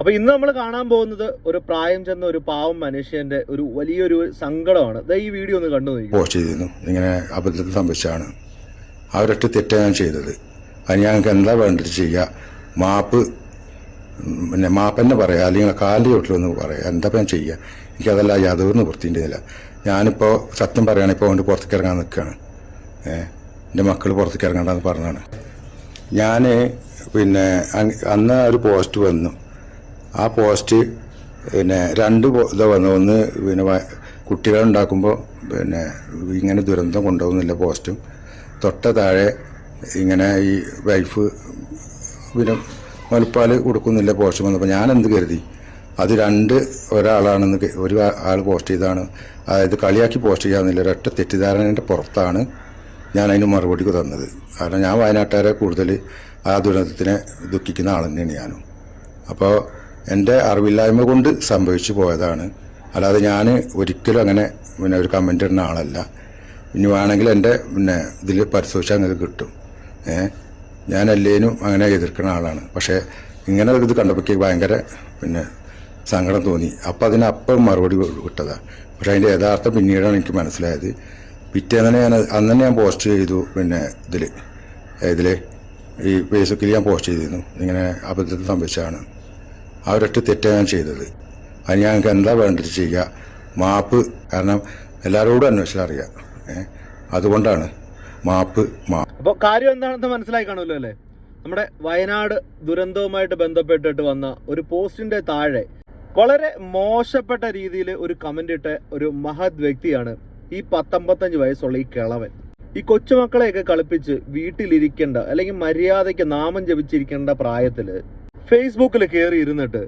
അപ്പൊ ഇന്ന് നമ്മൾ കാണാൻ പോകുന്നത് ഒരു പ്രായം ചെന്ന ഒരു പാവം മനുഷ്യന്റെ ഒരു വലിയൊരു സങ്കടമാണ്. ഈ വീഡിയോ ഒന്ന് കണ്ടു പോസ്റ്റ് ചെയ്തിരുന്നു. ഇങ്ങനെ അബദ്ധത്തിൽ സംഭവിച്ചാണ് അവരൊറ്റ തെറ്റാണ് ചെയ്തത്. അത് ഞങ്ങൾക്ക് എന്താ വേണ്ടത് ചെയ്യുക മാപ്പ് പിന്നെ മാപ്പ് തന്നെ പറയാം. അല്ലെങ്കിൽ കാലിന്റെ ചോട്ടിലൊന്ന് പറയാം. എന്താ ഞാൻ ചെയ്യുക എനിക്കതല്ല യാതൊരു വൃത്തിന്റെതില്ല ഞാനിപ്പോൾ സത്യം പറയുകയാണെങ്കിൽ ഇപ്പോൾ കൊണ്ട് പുറത്തേക്ക് ഇറങ്ങാൻ നിൽക്കുകയാണ്. ഏഹ് എന്റെ മക്കൾ പുറത്തേക്ക് ഇറങ്ങണ്ടെന്ന് പറഞ്ഞാണ് ഞാൻ പിന്നെ അന്ന് ഒരു പോസ്റ്റ് വന്നു. ആ പോസ്റ്റ് പിന്നെ രണ്ട് ഇത് വന്നു. ഒന്ന് പിന്നെ കുട്ടികളുണ്ടാക്കുമ്പോൾ പിന്നെ ഇങ്ങനെ ദുരന്തം കൊണ്ടുപോകുന്നില്ല പോസ്റ്റും. തൊട്ട താഴെ ഇങ്ങനെ ഈ വൈഫ് പിന്നെ മുലപ്പാൽ കൊടുക്കുന്നില്ല പോസ്റ്റ് വന്നപ്പോൾ ഞാൻ എന്ത് കരുതി? അത് രണ്ട് ഒരാളാണെന്ന് ഒരു ആൾ പോസ്റ്റ് ചെയ്താണ് അതായത് കളിയാക്കി പോസ്റ്റ് ചെയ്യാമെന്നില്ല ഒരൊറ്റ തെറ്റിദ്ധാരണേന്റെ പുറത്താണ് ഞാൻ അതിന് മറുപടി തന്നത്. കാരണം ഞാൻ വയനാട്ടുകാരെ കൂടുതൽ ആ ദുരന്തത്തിനെ ദുഃഖിക്കുന്ന ആൾ തന്നെയാണ് ഞാനും. അപ്പോൾ എന്റെ അറിവില്ലായ്മ കൊണ്ട് സംഭവിച്ചു പോയതാണ്. അല്ലാതെ ഞാൻ ഒരിക്കലും അങ്ങനെ പിന്നെ ഒരു കമന്റ് ഇടുന്ന ആളല്ല. ഇനി വേണമെങ്കിൽ എന്റെ പിന്നെ ഇതിൽ പരിശോധിച്ചാൽ നിങ്ങൾക്ക് കിട്ടും. ഏ? ഞാൻ എല്ലേനും അങ്ങനെ എതിർക്കുന്ന ആളാണ്. പക്ഷേ ഇങ്ങനെ ഇത് കണ്ടപ്പോഴേക്ക് ഭയങ്കര പിന്നെ സങ്കടം തോന്നി. അപ്പം അതിനപ്പം മറുപടി വിട്ടതാണ് പക്ഷേ അതിന്റെ യഥാർത്ഥം പിന്നീടാണ് എനിക്ക് മനസ്സിലായത്. പിറ്റേന്ന് ഞാൻ അന്ന് തന്നെ ഞാൻ പോസ്റ്റ് ചെയ്തു പിന്നെ ഇതിൽ ഇതിൽ ഈ ഫേസ്ബുക്കിൽ ഞാൻ പോസ്റ്റ് ചെയ്തിരുന്നു. ഇങ്ങനെ അബദ്ധത്തിൽ സംഭവിച്ചതാണ്. അവരൊറ്റ തെറ്റാണ് ഞാൻ ചെയ്തത്. അത് ഞങ്ങൾക്ക് എന്താ വേണ്ടത് ചെയ്യുക മാപ്പ്. കാരണം എല്ലാവരോടും അന്വേഷിച്ചാൽ അറിയാം. ഏഹ് അതുകൊണ്ടാണ് മാപ്പ് അപ്പോൾ അപ്പൊ കാര്യം എന്താണെന്ന് മനസ്സിലായി കാണുമല്ലോ അല്ലേ? നമ്മുടെ വയനാട് ദുരന്തവുമായിട്ട് ബന്ധപ്പെട്ടിട്ട് വന്ന ഒരു പോസ്റ്റിന്റെ താഴെ വളരെ മോശപ്പെട്ട രീതിയിൽ ഒരു കമന്റ് ഇട്ട ഒരു മഹത് വ്യക്തിയാണ് ഈ പത്തൊമ്പത്തഞ്ച് വയസ്സുള്ള ഈ കിളവൻ. ഈ കൊച്ചുമക്കളെയൊക്കെ കളിപ്പിച്ച് വീട്ടിലിരിക്കേണ്ട അല്ലെങ്കിൽ മര്യാദയ്ക്ക് നാമം ജപിച്ചിരിക്കേണ്ട പ്രായത്തിൽ ഫേസ്ബുക്കിൽ കയറി ഇരുന്നിട്ട്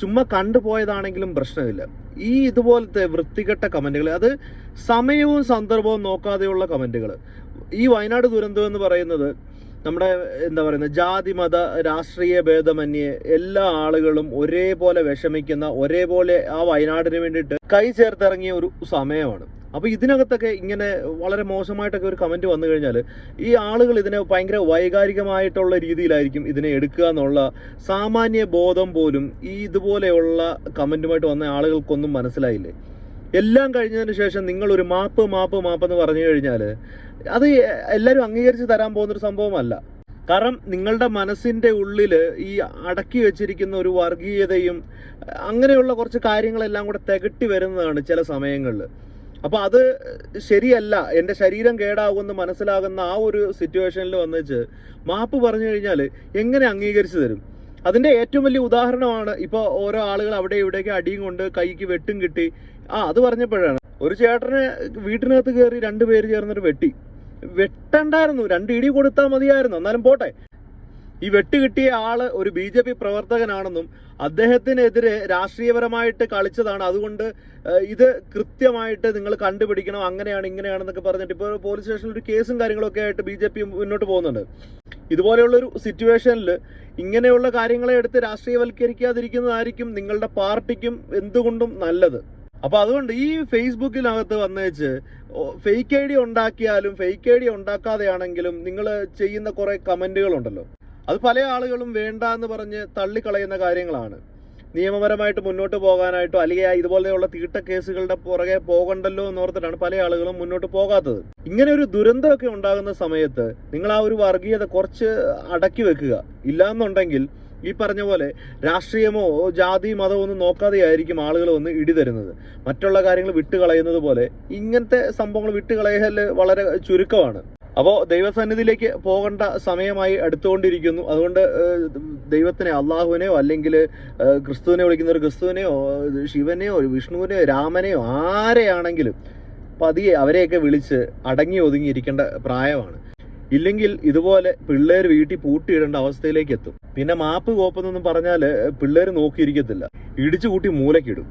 ചുമ്മാ കണ്ടുപോയതാണെങ്കിലും പ്രശ്നമില്ല. ഈ ഇതുപോലത്തെ വൃത്തികെട്ട കമന്റുകൾ അത് സമയവും സന്ദർഭവും നോക്കാതെയുള്ള കമന്റുകൾ ഈ വയനാട് ദുരന്തം എന്ന് പറയുന്നത് നമ്മുടെ എന്താ പറയുന്നത് ജാതി മത രാഷ്ട്രീയ ഭേദമന്യേ എല്ലാ ആളുകളും ഒരേപോലെ വിഷമിക്കുന്ന ഒരേപോലെ ആ വയനാടിന് വേണ്ടിയിട്ട് കൈ ചേർത്തിറങ്ങിയ ഒരു സമയമാണ്. അപ്പൊ ഇതിനകത്തൊക്കെ ഇങ്ങനെ വളരെ മോശമായിട്ടൊക്കെ ഒരു കമന്റ് വന്നു കഴിഞ്ഞാൽ ഈ ആളുകൾ ഇതിനെ ഭയങ്കര വൈകാരികമായിട്ടുള്ള രീതിയിലായിരിക്കും ഇതിനെ എടുക്കുക എന്നുള്ള സാമാന്യ ബോധം പോലും ഈ ഇതുപോലെയുള്ള കമന്റുമായിട്ട് വന്ന ആളുകൾക്കൊന്നും മനസ്സിലായില്ലേ? എല്ലാം കഴിഞ്ഞതിന് ശേഷം നിങ്ങൾ ഒരു മാപ്പ് മാപ്പ് മാപ്പ് എന്ന് പറഞ്ഞു കഴിഞ്ഞാൽ അത് എല്ലാവരും അംഗീകരിച്ച് തരാൻ പോകുന്നൊരു സംഭവമല്ല. കാരണം നിങ്ങളുടെ മനസ്സിന്റെ ഉള്ളിൽ ഈ അടക്കി വെച്ചിരിക്കുന്ന ഒരു വർഗീയതയും അങ്ങനെയുള്ള കുറച്ച് കാര്യങ്ങളെല്ലാം കൂടെ തികട്ടി വരുന്നതാണ് ചില സമയങ്ങളിൽ അപ്പൊ അത് ശരിയല്ല. എന്റെ ശരീരം കേടാകുമെന്ന് മനസ്സിലാകുന്ന ആ ഒരു സിറ്റുവേഷനിൽ വന്നിച്ച് മാപ്പ് പറഞ്ഞു കഴിഞ്ഞാൽ എങ്ങനെ അംഗീകരിച്ചു തരും? അതിന്റെ ഏറ്റവും വലിയ ഉദാഹരണമാണ് ഇപ്പോൾ ഓരോ ആളുകൾ അവിടെ ഇവിടേക്ക് അടിയും കൊണ്ട് കൈക്ക് വെട്ടും കിട്ടി. ആ അത് പറഞ്ഞപ്പോഴാണ്. ഒരു ചേട്ടനെ വീട്ടിനകത്ത് കയറി രണ്ടുപേര് ചേർന്നിട്ട് വെട്ടി. വെട്ടണ്ടായിരുന്നു. രണ്ട് ഇടി കൊടുത്താൽ മതിയായിരുന്നു. എന്നാലും പോട്ടെ. ഈ വെട്ടുകിട്ടിയ ആൾ ഒരു ബി ജെ പി പ്രവർത്തകനാണെന്നും അദ്ദേഹത്തിനെതിരെ രാഷ്ട്രീയപരമായിട്ട് കളിച്ചതാണ്. അതുകൊണ്ട് ഇത് കൃത്യമായിട്ട് നിങ്ങൾ കണ്ടുപിടിക്കണം. അങ്ങനെയാണ് ഇങ്ങനെയാണെന്നൊക്കെ പറഞ്ഞിട്ട് ഇപ്പോൾ പോലീസ് സ്റ്റേഷനിൽ ഒരു കേസും കാര്യങ്ങളൊക്കെ ആയിട്ട് ബി ജെ പി മുന്നോട്ട് പോകുന്നുണ്ട്. ഇതുപോലെയുള്ളൊരു സിറ്റുവേഷനിൽ ഇങ്ങനെയുള്ള കാര്യങ്ങളെ എടുത്ത് രാഷ്ട്രീയവൽക്കരിക്കാതിരിക്കുന്നതായിരിക്കും നിങ്ങളുടെ പാർട്ടിക്കും എന്തുകൊണ്ടും നല്ലത്. അപ്പൊ അതുകൊണ്ട് ഈ ഫേസ്ബുക്കിനകത്ത് വന്നേച്ച് ഫേക്ക് ഐ ഡി ഉണ്ടാക്കിയാലും ഫേക്ക് ഐ ഡി ഉണ്ടാക്കാതെയാണെങ്കിലും നിങ്ങൾ ചെയ്യുന്ന കുറെ കമന്റുകൾ ഉണ്ടല്ലോ അത് പല ആളുകളും വേണ്ട എന്ന് പറഞ്ഞ് തള്ളിക്കളയുന്ന കാര്യങ്ങളാണ്. നിയമപരമായിട്ട് മുന്നോട്ട് പോകാനായിട്ടോ അല്ലെങ്കിൽ ഇതുപോലെയുള്ള തീട്ട കേസുകളുടെ പുറകെ പോകണ്ടല്ലോ എന്ന് എന്നോർത്തിട്ടാണ് പല ആളുകളും മുന്നോട്ട് പോകാത്തത്. ഇങ്ങനെ ഒരു ദുരന്തമൊക്കെ ഉണ്ടാകുന്ന സമയത്ത് നിങ്ങൾ ആ ഒരു വർഗീയത കുറച്ച് അടക്കി വെക്കുക. ഇല്ലാന്നുണ്ടെങ്കിൽ ഈ പറഞ്ഞ പോലെ രാഷ്ട്രീയമോ ജാതി മതമോ ഒന്നും നോക്കാതെയായിരിക്കും ആളുകൾ ഒന്ന് ഇടിതരുന്നത് മറ്റുള്ള കാര്യങ്ങൾ വിട്ടുകളയുന്നത് പോലെ ഇങ്ങനത്തെ സംഭവങ്ങൾ വിട്ടുകളയൽ വളരെ ചുരുക്കമാണ്. അപ്പോൾ ദൈവസന്നിധിയിലേക്ക് പോകേണ്ട സമയമായി അടുത്തുകൊണ്ടിരിക്കുന്നു അതുകൊണ്ട് ദൈവത്തിനെ അള്ളാഹുവിനെയോ അല്ലെങ്കിൽ ക്രിസ്തുവിനെ വിളിക്കുന്ന ഒരു ക്രിസ്തുവിനെയോ ശിവനെയോ വിഷ്ണുവിനെയോ രാമനെയോ ആരെയാണെങ്കിലും പതിയെ അവരെയൊക്കെ വിളിച്ച് അടങ്ങി ഒതുങ്ങിയിരിക്കേണ്ട പ്രായമാണ്. ഇല്ലെങ്കിൽ ഇതുപോലെ പിള്ളേർ വീട്ടിൽ പൂട്ടിയിടേണ്ട അവസ്ഥയിലേക്ക് എത്തും. പിന്നെ മാപ്പ് കോപ്പെന്നൊന്നും പറഞ്ഞാൽ പിള്ളേർ നോക്കിയിരിക്കത്തില്ല. ഇടിച്ചു കൂട്ടി മൂലക്കിടും